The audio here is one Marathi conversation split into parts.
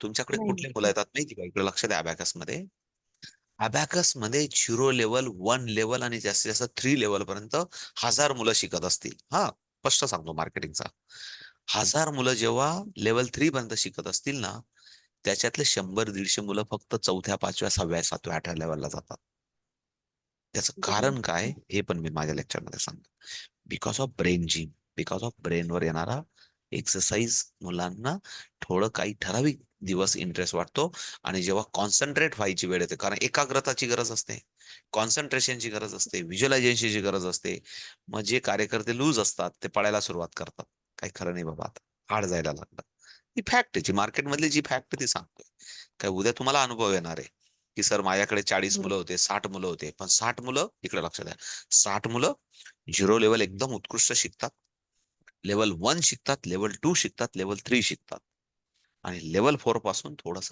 तुमच्याकडे. कुठली मुलं येतात माहिती का? इकडे लक्ष द्या अबॅकसमध्ये अबॅकसमध्ये झिरो लेवल वन लेवल आणि जास्तीत जास्त थ्री लेवल पर्यंत हजार मुलं शिकत असतील. हा स्पष्ट सांगतो मार्केटिंगचा. हजार मुलं जेव्हा लेवल थ्री पर्यंत शिकत असतील ना त्याच्यातले शंभर दीडशे मुलं फक्त चौथ्या पाचव्या सहाव्या सातव्या आठव्या लेवलला जातात. त्याचं कारण काय? हे पण मी माझ्या लेक्चरमध्ये सांगतो. Because of brain gym because of ब्रेनवर येणारा एक्सरसाइज मुलांना थोडं काही ठराविक दिवस इंटरेस्ट वाटतो. आणि जेव्हा कॉन्सन्ट्रेट व्हायची वेळ येते कारण एकाग्रताची गरज असते कॉन्सन्ट्रेशनची गरज असते व्हिज्युअलायझेशनची गरज असते. मग जे कार्यकर्ते लूज असतात ते पळायला सुरुवात करतात. काही खरं नाही बाबा आता हाड जायला लागलं. ही फॅक्ट आहे जी मार्केटमधली जी फॅक्ट ती सांगतोय. काय उद्या तुम्हाला अनुभव येणार आहे की सर माझ्याकडे चाळीस. मुलं होते साठ मुलं होते. पण साठ मुलं इकडे लक्ष द्या साठ मुलं झिरो लेवल एकदम उत्कृष्ट शिकतात. लेवल वन शिकतात लेवल टू शिकतात लेवल थ्री शिकतात. आणि लेवल फोरपासून थोडस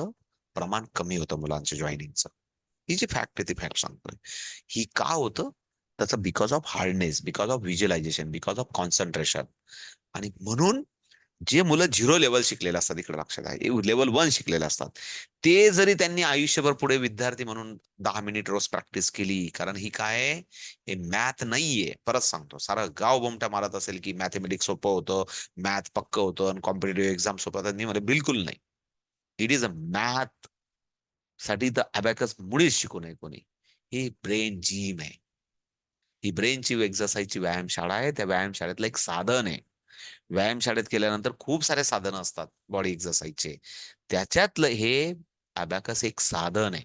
प्रमाण कमी होतं मुलांच्या जॉईनिंगचं ही जी फॅक्ट आहे ती फॅक्ट सांगतोय. ही का होतं? त्याचं because of hardness because of visualisation because of concentration आणि म्हणून जे मुलं झिरो लेवल शिकलेले असतात इकडे लक्षात आहे. लेवल वन शिकलेले असतात. ते जरी त्यांनी आयुष्यभर पुढे विद्यार्थी म्हणून दहा मिनिट रोज प्रॅक्टिस केली कारण ही काय हे मॅथ नाहीये. परत सांगतो. सारा गाव बोमटा मारत असेल की मॅथमॅटिक्स सोपं होतं मॅथ पक्क होतं आणि कॉम्पिटेटिव्ह एक्झाम सोपं होतं. मी बिलकुल नाही. इट इज अ मॅथसाठी तर अबॅकस मुळीच शिकू नये कोणी. ही ब्रेन जिम आहे. ही ब्रेनची व्यायाम व्यायामशाळा आहे. त्या व्यायामशाळेतलं एक साधन आहे. व्यायाम शाळेत केल्यानंतर खूप सारे साधनं असतात बॉडी एक्सरसाइजचे त्याच्यातलं हे अबॅकस एक साधन आहे.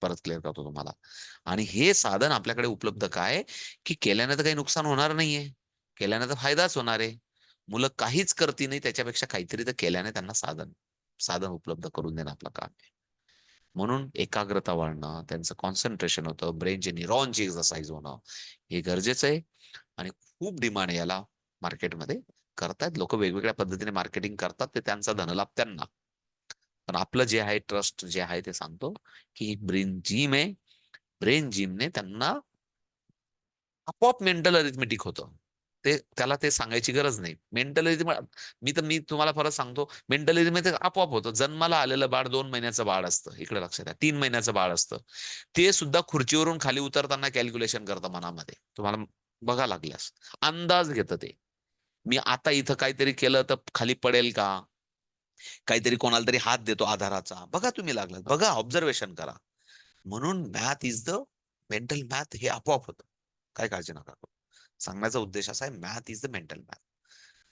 परत क्लिअर करतो तुम्हाला. आणि हे साधन आपल्याकडे उपलब्ध काय? की केल्याने तर काही नुकसान होणार नाहीये. केल्याने तर फायदाच होणार आहे. मुलं काहीच करती नाही त्याच्यापेक्षा काहीतरी तर केल्याने त्यांना साधन साधन उपलब्ध करून देणं आपलं काम आहे. म्हणून एकाग्रता वाढणं त्यांचं कॉन्सन्ट्रेशन होतं ब्रेनचे न्यूरॉनची एक्सरसाइज होणं हे गरजेचं आहे. आणि खूप डिमांड आहे याला. मार्केटमध्ये करतायत. लोक वेगवेगळ्या पद्धतीने मार्केटिंग करतात. ते त्यांचा धनलाभ त्यांना. पण आपलं जे आहे ट्रस्ट जे आहे ते सांगतो की ब्रेन जिम आहे ब्रेन जिमने त्यांना आपोआप मेंटल अरिथमेटिक होतं. ते त्याला ते सांगायची गरज नाही. मेंटल मी तर मी तुम्हाला परत सांगतो मेंटल अरिथमेटिक आपोआप होतं. जन्माला आलेलं बाळ दोन महिन्याचं बाळ असतं. इकडे लक्षात आहे तीन महिन्याचं बाळ असतं. ते सुद्धा खुर्चीवरून खाली उतरताना कॅल्क्युलेशन करतं मनामध्ये. तुम्हाला बघा लागल्यास. अंदाज घेतं ते. मी आता इथं काहीतरी केलं तर खाली पडेल का? काहीतरी कोणाला तरी हात देतो आधाराचा. बघा तुम्ही लागलात. बघा ऑब्झर्वेशन करा. म्हणून math is the mental math हे आपोआप होतं. काय काळजी नका करू. सांगण्याचा उद्देश असा आहे math is the mental math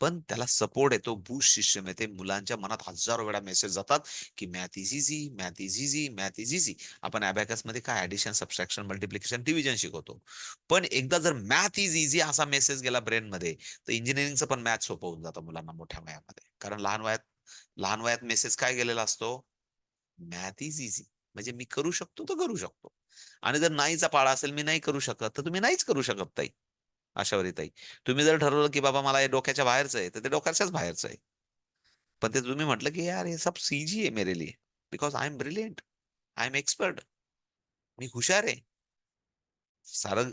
पण त्याला सपोर्ट येतो. बूस्ट सिस्टम येते. मुलांच्या मनात हजारो वेळा मेसेज जातात की math is easy math is easy math is easy आपण अबॅकसमध्ये काय? ऍडिशन सबस्ट्रॅक्शन मल्टिप्लिकेशन डिव्हिजन शिकवतो. पण एकदा जर मॅथ इज इझी असा मेसेज गेला ब्रेन मध्ये तर इंजिनिअरिंगचं पण मॅथ सोपं होऊन जातं मुलांना मोठ्या वयामध्ये. कारण लहान वयात लहान वयात मेसेज काय गेलेला असतो? मॅथ इज इझी म्हणजे मी करू शकतो तर करू शकतो. आणि जर नाहीचा पाळा असेल मी नाही करू शकत तर तुम्ही नाहीच करू शकत ताई. अशावरी ताई. तुम्ही जर ठरवलं की बाबा मला हे डोक्याच्या बाहेरचं आहे तर ते डोक्याच्याच बाहेरचं आहे. पण ते तुम्ही म्हटलं की यार हे सब सीजी आहे मेरे लिए. Because I am brilliant I am expert मी हुशार आहे. सारं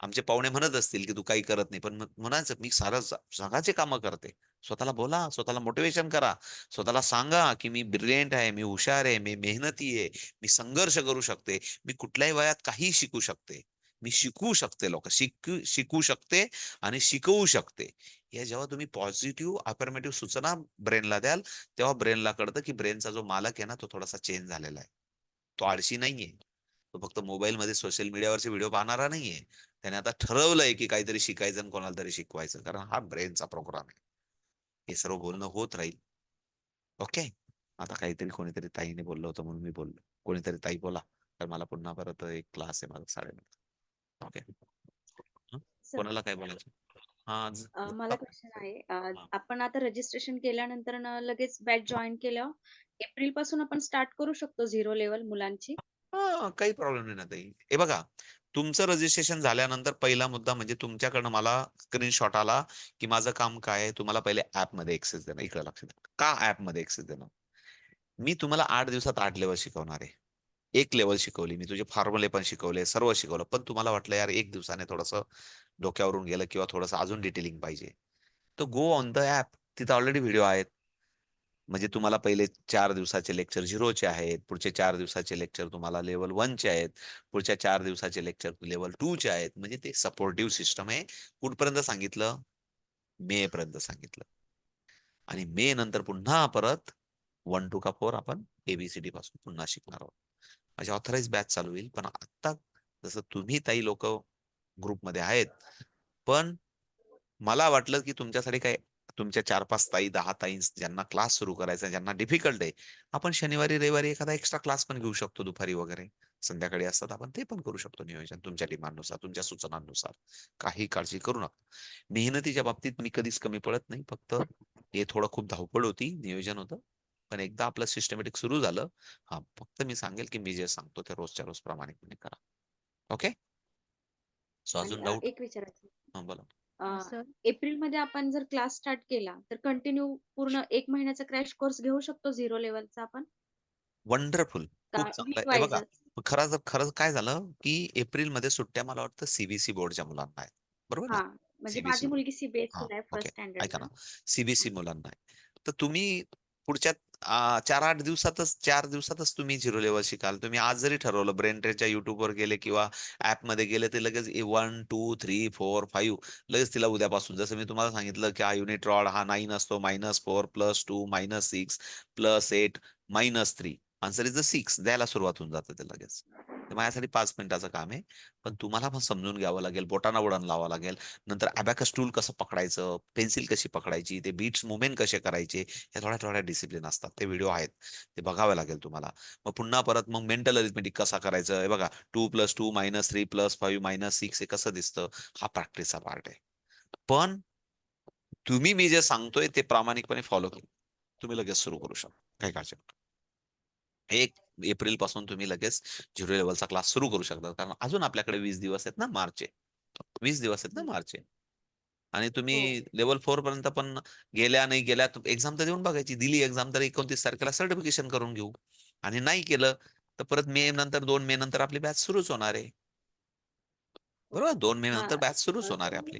आमचे पाहुणे म्हणत असतील की तू काही करत नाही पण म्हणायचं मी सारं जगाचे कामं करते. स्वतःला बोला स्वतःला मोटिवेशन करा. स्वतःला सांगा की मी ब्रिलियंट आहे मी हुशार आहे मी मेहनती आहे मी संघर्ष करू शकते मी कुठल्याही वयात काही शिकू शकते. मी शिकवू शकते लोक. शिकू शिकू शकते आणि शिकवू शकते. या जेव्हा तुम्ही पॉझिटिव्ह अफर्मेटिव्ह सूचना ब्रेनला द्याल तेव्हा ब्रेनला कळतं की ब्रेनचा जो मालक आहे ना तो थोडासा चेंज झालेला आहे. तो आळशी नाहीये. तो फक्त मोबाईल मध्ये सोशल मीडियावरचे व्हिडिओ पाहणारा नाहीये. त्याने आता ठरवलंय की काहीतरी शिकायचं आणि कोणाला तरी शिकवायचं कारण हा ब्रेनचा प्रोग्राम आहे. हे सर्व बोलणं होत राहील. ओके? आता काहीतरी कोणीतरी ताईने बोललं होतं म्हणून मी बोललो. कोणीतरी ताई बोला तर मला पुन्हा परत एक क्लास आहे माझा साडेनऊ ओके. कोणाला काय बोलायचं? हा मला क्वेश्चन आहे. आपण आता रजिस्ट्रेशन केल्यानंतर लगेच बॅच जॉईन केल्यावर एप्रिलपासून आपण स्टार्ट करू शकतो झिरो लेवल मुलांची? हा काही प्रॉब्लेम नाही ना ताई. हे बघा तुमचं रजिस्ट्रेशन झाल्यानंतर पहिला मुद्दा म्हणजे तुमच्याकडनं मला स्क्रीनशॉट आला की माझं काम काय आहे? तुम्हाला पहिले ऍपमध्ये एक्सेस देणं इकडे लक्ष द्या. का ऍपमध्ये एक्सेस देणं? मी तुम्हाला आठ दिवसात आठ लेवल शिकवणार आहे. एक लेवल शिकवली मी तुझे फॉर्म्युले पण शिकवले सर्व शिकवलं. पण तुम्हाला वाटलं यार एक दिवसाने थोडस डोक्यावरून गेलं किंवा थोडंसं अजून डिटेलिंग पाहिजे. तर गो ऑन द ऍप तिथं ऑलरेडी व्हिडिओ आहेत. म्हणजे तुम्हाला पहिले चार दिवसाचे लेक्चर झिरोचे आहेत. पुढचे चार दिवसाचे लेक्चर तुम्हाला लेवल वनचे आहेत. पुढच्या चार दिवसाचे लेक्चर लेवल चे आहेत. म्हणजे ते सपोर्टिव्ह सिस्टम आहे. कुठपर्यंत सांगितलं? मे पर्यंत सांगितलं. आणि मे नंतर पुन्हा परत वन टू का फोर आपण एबीसीडी पासून पुन्हा शिकणार आहोत. माझी ऑथराईज बॅच चालू होईल. पण आता जसं तुम्ही ताई लोक ग्रुपमध्ये आहेत पण मला वाटलं की तुमच्यासाठी काय तुमच्या चार पाच ताई दहा ताई ज्यांना क्लास सुरू करायचा ज्यांना डिफिकल्ट आहे आपण शनिवारी रविवारी एखादा एक्स्ट्रा क्लास पण घेऊ शकतो दुपारी वगैरे. संध्याकाळी असतात आपण ते पण करू शकतो नियोजन तुमच्या डिमांडनुसार तुमच्या सूचनांनुसार. काही काळजी करू नका. मेहनतीच्या बाबतीत मी कधीच कमी पडत नाही फक्त हे थोडं खूप धावपळ होती नियोजन होतं. पण एकदा आपलं सिस्टमॅटिक सुरू झालं हा फक्त मी सांगेल की मी जे सांगतो ते रोजच्या रोज प्रामाणिकपणे करा. ओके सो अजून डाऊट एक विचारायचं. बोला. एप्रिलमध्ये आपण जर क्लास स्टार्ट केला तर कंटिन्यू पूर्ण एक महिन्याचा क्रॅश कोर्स घेऊ शकतो झिरो लेवलचा आपण? वंडरफुल खूप चांगलं. आहे बघा खरं जर खरंच काय झालं की एप्रिलमध्ये सुट्ट्या मला वाटतं सीबीएसई बोर्डच्या मुलांना आहेत. बरोबर ना? म्हणजे माझी मुलगी सीबीएसई ला आहे ओके फर्स्ट स्टँडर्ड ऐका ना. ला सीबीएसई मुलांना आहे. तर तुम्ही पुढच्या चार आठ दिवसातच चार दिवसातच तुम्ही झिरो लेवल शिकाल. तुम्ही आज जरी ठरवलं ब्रेन ट्रेच्या युट्यूबवर गेले किंवा ऍपमध्ये गेले ते लगेच one two three four five लगेच तिला उद्यापासून. जसं मी तुम्हाला सांगितलं की हा युनिट रॉड हा नाईन असतो minus four plus two minus six plus eight minus three. Answer is the six द्यायला सुरुवात होऊन जाते ते लगेच. ते माझ्यासाठी पाच मिनिटाचं काम आहे. पण तुम्हाला पण समजून घ्यावं लागेल बोटांना वडण लावावं लागेल. नंतर अबॅकस टूल कसं पकडायचं पेन्सिल कशी पकडायची ते बीट्स मुवमेंट कसे करायचे ह्या थोड्या थोड्या डिसिप्लिन असतात. ते व्हिडिओ आहेत. ते बघावे लागेल तुम्हाला. मग पुन्हा परत मग मेंटल अरिथमेटिक कसा करायचं? हे बघा two plus two minus three plus five minus six हे कसं दिसतं? हा प्रॅक्टिसचा पार्ट आहे. पण तुम्ही मी जे सांगतोय ते प्रामाणिकपणे फॉलो केलं तुम्ही लगेच सुरू करू शकता. काही काळजी एक एप्रिलपासून तुम्ही लगेच झिरो लेवलचा क्लास सुरू करू शकता. कारण अजून आपल्याकडे वीस दिवस आहेत ना मार्चचे. वीस दिवस आहेत ना. मार्चचे. आणि तुम्ही हो. लेवल फोर पर्यंत पण गेल्या नाही गेल्या एक्झाम तर देऊन बघायची. दिली एक्झाम तर एकोणतीस तारखेला सर्टिफिकेशन करून घेऊ. आणि नाही केलं तर परत मे नंतर दोन मे नंतर आपली बॅच सुरूच होणार आहे. बरोबर? दोन मे नंतर बॅच सुरूच होणार आहे आपली.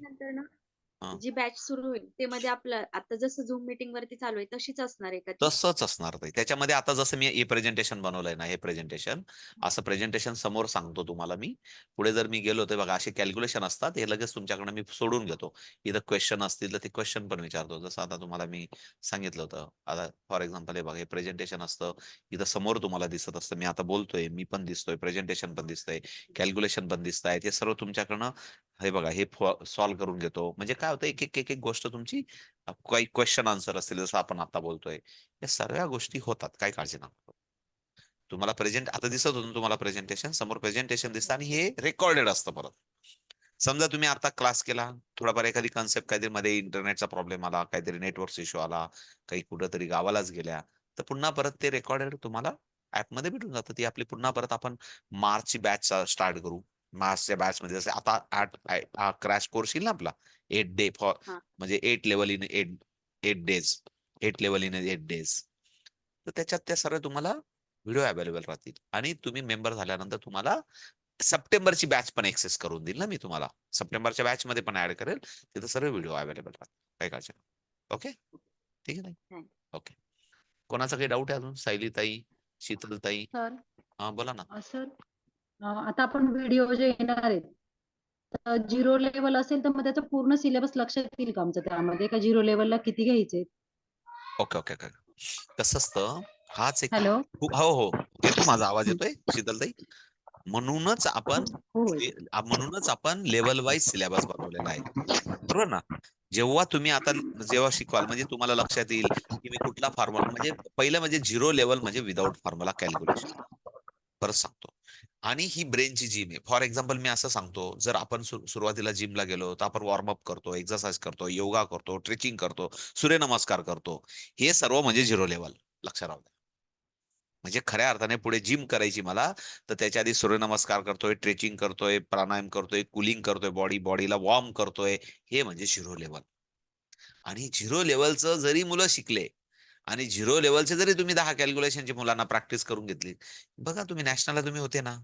हा. जी बॅच सुरू होईल ते मध्ये आपलं आता जसं झूम मीटिंग वरती चालू आहे तशीच असणार आहे का ती तसंच असणार ते त्याच्यामध्ये आता जसं मी हे प्रेझेंटेशन बनवलंय ना हे प्रेझेंटेशन असं प्रेझेंटेशन समोर सांगतो तुम्हाला मी. पुढे जर मी गेलो तर बघा असे कॅल्क्युलेशन असतात हे लगेच तुमच्याकडे मी सोडून घेतो. इथं क्वेश्चन असतील तर ते क्वेश्चन पण विचारतो. जसं आता तुम्हाला मी सांगितलं होतं आता फॉर एक्झाम्पल हे बघा हे प्रेझेंटेशन असतं इथं समोर तुम्हाला दिसत असतं. मी आता बोलतोय मी पण दिसतोय प्रेझेंटेशन पण दिसतंय कॅल्क्युलेशन पण दिसत आहे हे सर्व तुमच्याकडनं हे बघा हे सॉल्व्ह करून घेतो. म्हणजे काय होतं एक एक एक एक गोष्ट तुमची काही क्वेश्चन आन्सर असतील जसं आपण आता बोलतोय या सगळ्या गोष्टी होतात काय काळजी नका तुम्हाला प्रेझेंट आता दिसत होतं तुम्हाला प्रेझेंटेशन समोर प्रेझेंटेशन दिसतं आणि हे रेकॉर्डेड असतं परत. समजा तुम्ही आता क्लास केला थोडाफार एखादी कन्सेप्ट काहीतरी मध्ये इंटरनेटचा प्रॉब्लेम आला काहीतरी नेटवर्क इश्यू आला काही कुठंतरी गावालाच गेल्या तर पुन्हा परत ते रेकॉर्डेड तुम्हाला ऍपमध्ये भेटून जातं. ती आपली पुन्हा परत आपण मार्चची बॅच स्टार्ट करू. मार्चच्या बॅच मध्ये जसे आता आठ क्रॅश कोर्स येईल ना आपला. एट डे फॉर हा. म्हणजे eight level in eight eight days. Eight level in eight days. तर त्याच्यात त्या सर्व तुम्हाला व्हिडिओ अवेलेबल राहतील. आणि तुम्ही मेंबर झाल्यानंतर तुम्हाला सप्टेंबरची बॅच पण एक्सेस करून देईल ना मी तुम्हाला. सप्टेंबरच्या बॅच मध्ये पण ऍड करेल. तिथं सर्व व्हिडिओ अवेलेबल राहतील. काय काळजी ओके? ठीक आहे ओके. कोणाचा काही डाऊट आहे अजून? सायली ताई शीतल ताई हा बोला ना. सर. आता आपण व्हिडिओ जे येणार आहेत झिरो लेवल असेल तर मग त्याचं पूर्ण सिलेबस लक्षात येईल का आमचं त्यामध्ये? का झिरो लेवलला किती घ्यायचे? Okay okay okay. कसं असतं हाच एक हॅलो? हो हो. येतोय माझा आवाज येतोय? शीतलताई? म्हणूनच आपण हो ले- आ- म्हणूनच आपण लेवल वाईज सिलेबस बनवलेला आहे. बरोबर ना? जेव्हा तुम्ही आता जेव्हा शिकवाल म्हणजे तुम्हाला लक्षात येईल की मी कुठला फॉर्म्युला म्हणजे पहिलं म्हणजे झिरो लेवल म्हणजे विदाउट फॉर्म्युला कॅल्क्युलेशन परत सांगतो. आणि ही ब्रेनची जिम आहे. फॉर एक्झाम्पल मी असं सांगतो जर आपण सुर- सुरुवातीला जिमला गेलो तर आपण वॉर्मअप करतो एक्सरसाइज करतो योगा करतो ट्रेचिंग करतो सूर्यनमस्कार करतो. हे सर्व म्हणजे झिरो लेवल लक्षात राहू द्या. म्हणजे खऱ्या अर्थाने पुढे जिम करायची मला तर त्याच्या आधी सूर्यनमस्कार करतोय ट्रेचिंग करतोय प्राणायाम करतोय कुलिंग करतोय बॉडी बॉडीला वॉर्म करतोय हे म्हणजे झिरो लेवल आणि झिरो लेवलचं जरी मुलं शिकले आणि झिरो लेवलचे जरी तुम्ही दहा कॅल्क्युलेशनची मुलांना प्रॅक्टिस करून घेतली बघा तुम्ही नॅशनलला तुम्ही होते ना.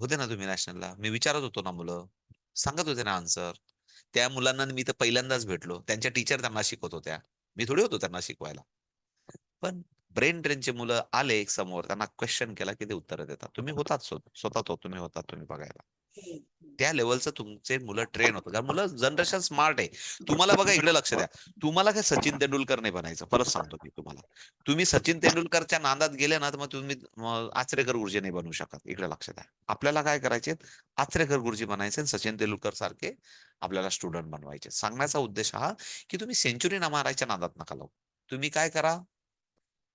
होते ना तुम्ही नॅशनलला मी विचारत होतो ना मुलं. सांगत होते ना आन्सर त्या मुलांना मी तर पहिल्यांदाच भेटलो. त्यांच्या टीचर त्यांना शिकवत होत्या. मी थोडी होतो त्यांना शिकवायला. पण ब्रेन ट्रेनचे मुलं आले एक समोर. त्यांना क्वेश्चन केला की ते उत्तर देतात. तुम्ही होतात स्वतः तो तुम्ही होतात तुम्ही बघायला. त्या लेवलचं तुमचे मुलं ट्रेन होतं कारण मुलं जनरेशन स्मार्ट आहे. तुम्हाला बघा इकडे लक्ष द्या. तुम्हाला काय सचिन तेंडुलकर नाही बनायचं? परत सांगतो मी तुम्हाला. तुम्ही सचिन तेंडुलकरच्या नांदात गेले ना तर मग तुम्ही आचरेकर गुरुजी नाही बनवू शकत. इकडे लक्ष द्या. आपल्याला काय करायचे? आचरेकर गुरुजी बनायचे आणि सचिन तेंडुलकर सारखे आपल्याला स्टुडंट बनवायचे. सांगण्याचा उद्देश हा की तुम्ही सेंचुरी ना मारायच्या नादात नका लावू. तुम्ही काय करा?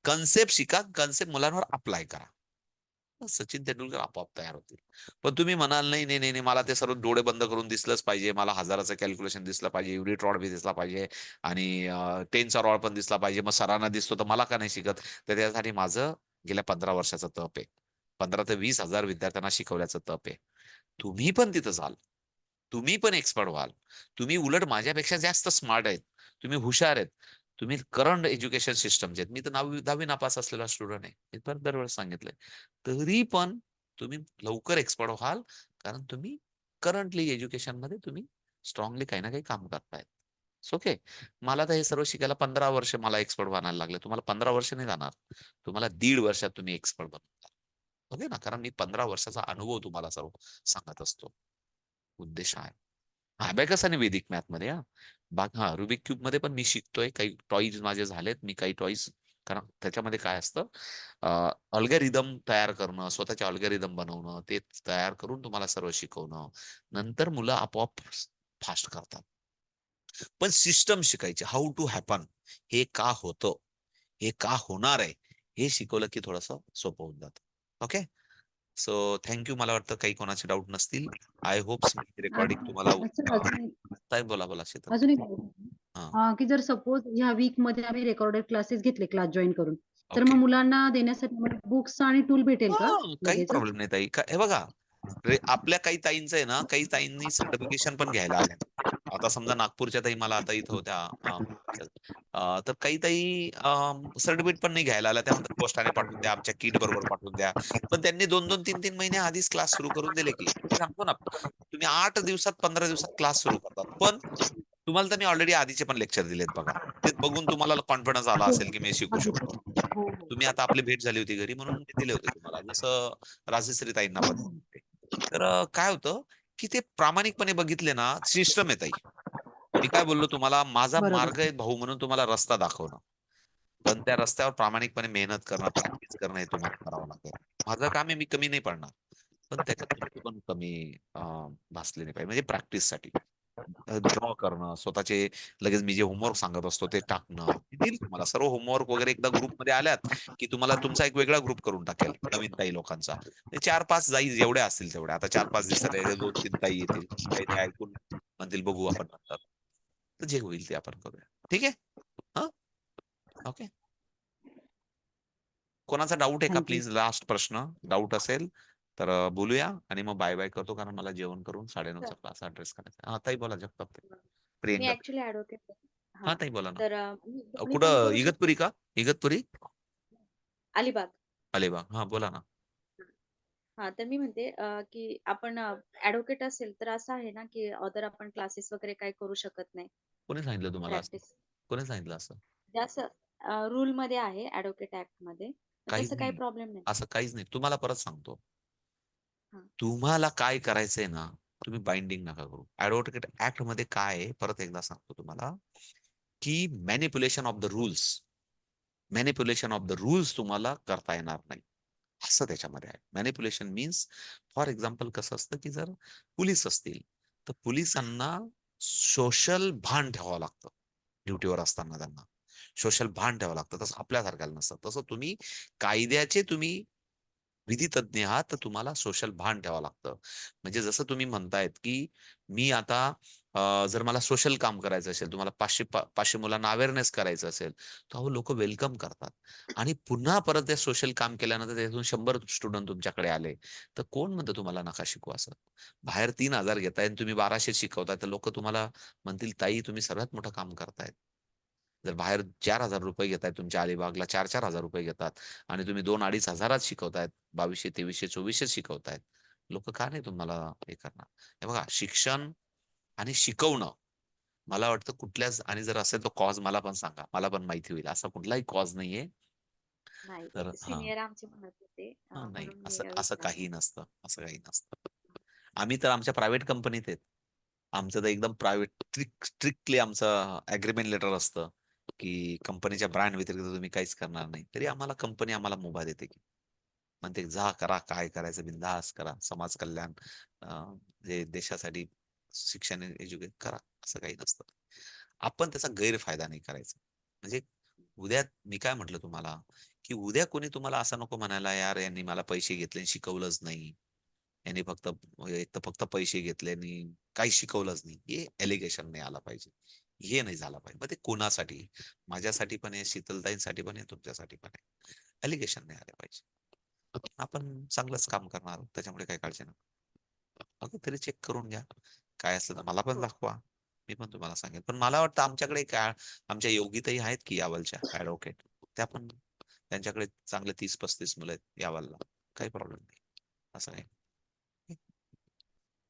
कन्सेप्ट शिका. कन्सेप्ट मुलांवर अप्लाय करा. सचिन तेंडुलकर आपोआप तयार होतील. पण तुम्ही म्हणाल नाही नाही नाही मला ते सर्व डोळे बंद करून दिसलंच पाहिजे. मला हजाराचं कॅल्क्युलेशन दिसलं पाहिजे. युनिट रॉड बी दिसला पाहिजे. आणि टेनचा रॉड पण दिसला पाहिजे. मग सरांना दिसतो तर मला का नाही शिकत? तर त्यासाठी माझं गेल्या पंधरा वर्षाचं तप आहे. पंधरा ते वीस हजार विद्यार्थ्यांना शिकवल्याचं तप आहे. तुम्ही पण तिथं जाल. तुम्ही पण एक्सपर्ट व्हाल. तुम्ही उलट माझ्यापेक्षा जास्त स्मार्ट आहेत. तुम्ही हुशार आहेत. तुम्ही करंट एज्युकेशन सिस्टमचे आहेत मी तर नववी दहावी नापास असलेला स्टुडंट आहे मी पण दरवेळेस सांगितलंय. तरी पण तुम्ही लवकर एक्सपर्ट व्हाल कारण तुम्ही करंटली एज्युकेशनमध्ये तुम्ही स्ट्रॉंगली काही ना काही काम करतायत ओके मला तर हे सर्व शिकायला पंधरा वर्ष मला एक्सपर्ट बनायला लागले. तुम्हाला पंधरा वर्ष नाही जाणार. तुम्हाला दीड वर्षात तुम्ही एक्सपर्ट बनवणार. ओके ना कारण मी पंधरा वर्षाचा अनुभव तुम्हाला सर्व सांगत असतो. उद्देश आहे. अबॅकस आणि वेदिक मॅथमध्ये हा. हा रुबिक क्यूबमध्ये पण मी शिकतोय. काही टॉईज माझे झालेत. मी काही टॉईज कारण त्याच्यामध्ये काय असतं? अल्गरिदम तयार करणं स्वतःचे अल्गरिदम बनवणं ते तयार करून तुम्हाला सर्व शिकवणं. नंतर मुलं आपोआप फास्ट करतात. पण सिस्टम शिकायची. हाऊ टू हॅपन हे का होतं? हे का होणार आहे? हे शिकवलं की थोडस सोपं होऊन जातं. ओके सो थँक्यू मला वाटतं काही कोणाचे डाऊट नसतील. आय होप रेकॉर्डिंग तुम्हाला बोला बोला अजून एक हा. की जर सपोज ह्या वीकमध्ये आम्ही रेकॉर्डेड क्लासेस घेतले क्लास जॉईन करून तर. मग मुलांना देण्यासाठी बुक्स आणि टूल भेटेल का? काही? प्रॉब्लेम नाही ताई. हे बघा आपल्या काही ताईंचं आहे ना काही ताईंनी सर्टिफिकेशन पण घ्यायला आले आता समजा नागपूरच्या ताई मला आता इथं होत्या तर काही ताई सर्टिफिकेट पण नाही घ्यायला आल्या. त्या म्हणतात पोस्टाने पाठवून द्या आमच्या किट बरोबर पाठवून द्या. पण त्यांनी दोन दोन तीन तीन महिने आधीच क्लास सुरू करून दिले की सांगतो ना तुम्ही आठ दिवसात पंधरा दिवसात क्लास सुरू करतात. पण तुम्हाला तर मी ऑलरेडी आधीचे पण लेक्चर दिलेत बघा. ते बघून तुम्हाला कॉन्फिडन्स आला असेल की मी शिकू शकतो. हो, हो. तुम्ही आता आपली भेट झाली होती घरी म्हणून दिले होते तुम्हाला. जसं राजश्री ताईंना पण दिले. तर काय होतं की ते प्रामाणिकपणे बघितले ना सिस्टम ताई. मी काय बोललो तुम्हाला माझा. मार्ग आहे भाऊ म्हणून तुम्हाला रस्ता दाखवणं. पण त्या रस्त्यावर प्रामाणिकपणे मेहनत करणं प्रॅक्टिस करणं हे तुम्हाला करावं लागेल. माझं काम आहे मी कमी नाही पडणार. पण त्याच्यात पण कमी भासले नाही पाहिजे. म्हणजे प्रॅक्टिससाठी ड्रॉ करणं स्वतःचे लगेच मी जे होमवर्क सांगत असतो ते टाकणं. देईल तुम्हाला सर्व होमवर्क वगैरे एकदा ग्रुपमध्ये आल्यात की तुम्हाला तुमचा एक वेगळा ग्रुप करून टाकेल नवीन ताई लोकांचा. ते चार पाच जाई जेवढ्या असतील तेवढ्या. आता चार पाच दिवसात दोन तीन ताई येतील. काही ऐकून म्हणतील बघू आपण नंतर. तर जे होईल ते आपण करूया. ठीक आहे? हा? ओके. कोणाचा डाऊट आहे का. प्लीज लास्ट प्रश्न. डाऊट असेल तर बोलूया आणि मग बाय बाय करतो कारण मला जेवण करून साडेनऊचा क्लास ऍड्रेस करायचा हा ताई बोला जगताप ताई. मी प्रियंका ऍक्च्युली ऍडव्होकेट हा. ताई बोला ना. तर अं, मी दोन्ही पण कुठं इगतपुरी का? इगतपुरी. अलिबाग. अलिबाग. हा बोला ना. हा तर मी म्हणते अं, की आपण ऍडव्होकेट असेल तर असं आहे ना की अदर आपण क्लासेस वगैरे काही करू शकत नाही. कोणी सांगितलं तुम्हाला असं? प्रॅक्टिस कोणी सांगितलं असं? जास्त रूल मध्ये आहे ऍडव्होकेट ऍक्टमध्ये. तर काहीच तसं काही नाही. प्रॉब्लेम नाही. असं काहीच नाही. तुम्हाला परत सांगतो. तुम्हाला काय करायचंय ना तुम्ही बाइंडिंग नका करू. ऍडव्होकेट ऍक्टमध्ये काय परत एकदा सांगतो तुम्हाला की manipulation of the rules manipulation of the rules तुम्हाला करता येणार नाही. असं त्याच्यामध्ये आहे. मॅनिप्युलेशन मीन्स फॉर एक्झाम्पल कसं असतं की जर पोलीस असतील तर पोलिसांना सोशल भान ठेवावं लागतं. ड्युटीवर असताना त्यांना. सोशल भान ठेवावं लागतं. तसं आपल्यासारख्याला नसतं. तसं तुम्ही कायद्याचे तुम्ही विधितज्ञ आहात तर तुम्हाला सोशल भान ठेवावं लागतं. म्हणजे जसं तुम्ही म्हणतायत की मी आता जर मला सोशल काम करायचं असेल तुम्हाला पाचशे पाचशे मुलांना अवेअरनेस करायचं असेल तर अहो लोक वेलकम करतात. आणि पुन्हा परत ते सोशल काम केल्यानंतर त्यातून शंभर स्टुडंट तुमच्याकडे आले तर कोण म्हणतं तुम्हाला नका शिकू असं? बाहेर तीन हजार घेताय तुम्ही बाराशे शिकवताय तर लोक तुम्हाला म्हणतील ताई तुम्ही सर्वात मोठं काम करतायत. जर बाहेर चार हजार रुपये घेतायत तुमच्या अलिबागला चार चार हजार रुपये घेतात आणि तुम्ही दोन अडीच हजारात शिकवतायत बावीसशे तेवीसशे चोवीसशे शिकवतायत लोक का नाही तुम्हाला हे करणार? हे बघा शिक्षण आणि शिकवणं. मला वाटतं कुठल्याच आणि जर असेल तर कॉज मला पण सांगा मला पण माहिती होईल. असा कुठलाही कॉज नाहीये. नाही तर नाही असं असं. काही नसतं असं काही नसतं. आम्ही तर आमच्या प्रायव्हेट कंपनीत आहेत. आमचं तर एकदम प्रायव्हेट स्ट्रिक्टली आमचं अग्रीमेंट लेटर असतं. की कंपनीच्या ब्रँड व्यतिरिक्त तुम्ही काहीच करणार नाही. तरी आम्हाला कंपनी आम्हाला मुभा देते की म्हणते जा करा काय करायचं बिंदास करा. समाज कल्याण जे देशासाठी शिक्षण एज्युकेट करा. असं काही नसतं. आपण त्याचा गैरफायदा नाही करायचा. म्हणजे उद्या मी काय म्हटलं तुम्हाला की उद्या कोणी तुम्हाला असं नको म्हणायला यार यांनी मला पैसे घेतले शिकवलंच नाही. यांनी फक्त एक तर फक्त पैसे घेतले आणि काही शिकवलंच नाही. हे एलिगेशन नाही आला पाहिजे. हे नाही झालं पाहिजे. मग ते कोणासाठी? माझ्यासाठी पण आहे शीतलताईंसाठी पण आहे तुमच्यासाठी पण आहे. एलिगेशन नाही आले पाहिजे. आपण चांगलंच काम करणार त्याच्यामुळे काही काळजी नका. अगं तरी चेक करून घ्या. काय असलं तर मला पण हो. दाखवा. मी पण तुम्हाला सांगेन. पण मला वाटतं आमच्याकडे काय आमच्या योगीताई आहेत की यावलच्या ऍडव्होकेट त्या पण त्यांच्याकडे चांगले तीस पस्तीस मुलं आहेत यावलला. काही प्रॉब्लेम नाही. असं नाही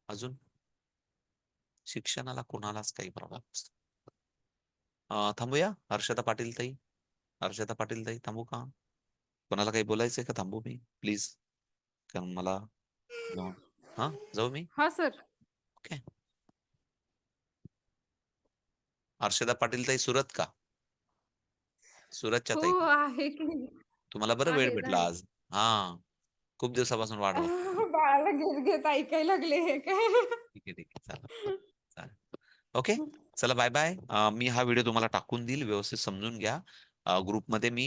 अजून? शिक्षणाला कोणालाच काही प्रॉब्लेम नसतो. थांबूया. हर्षदा पाटील ताई. हर्षदा पाटील ताई थांबू का? कोणाला काही बोलायचंय का? थांबू मी प्लीज. कारण मला हा? जाऊ मी? हा सर. ओके. हर्षदा पाटील ताई सुरत का? सुरतच्या ताई. हो की तुम्हाला बरं वेळ भेटला. आज. हा. खूप दिवसापासून वाट बाळाला घेत घेत ऐकायला लागले हे काय? ठीक आहे ठीक आहे. चालेल चालेल ओके चला बाय बाय मी हा व्हिडिओ तुम्हाला टाकून देईल व्यवस्थित समजून घ्या. ग्रुपमध्ये मी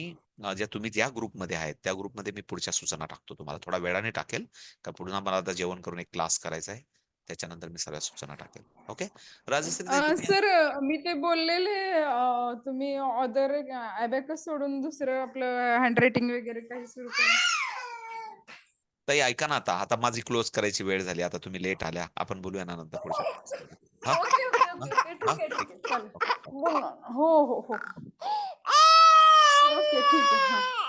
ज्या तुम्ही ज्या ग्रुपमध्ये आहेत त्या ग्रुपमध्ये मी पुढच्या सूचना टाकतो तुम्हाला. थोडा वेळाने टाकेल का पुन्हा मला आता जेवण करून एक क्लास करायचा आहे. त्याच्यानंतर मी सगळ्या सूचना टाकेल. ओके सर मी ते बोललेले तुम्ही ऑदर अबॅकस सोडून दुसरं आपलं हँडरायटिंग वगैरे काही सुरू करा. ताई ऐका ना आता. आता माझी क्लोज करायची वेळ झाली. आता तुम्ही लेट आल्या. आपण बोलूया ना नंतर पुढच्या हा? Okay okay okay. ओके ठीक हा? हो ओके ठीक आहे. हा.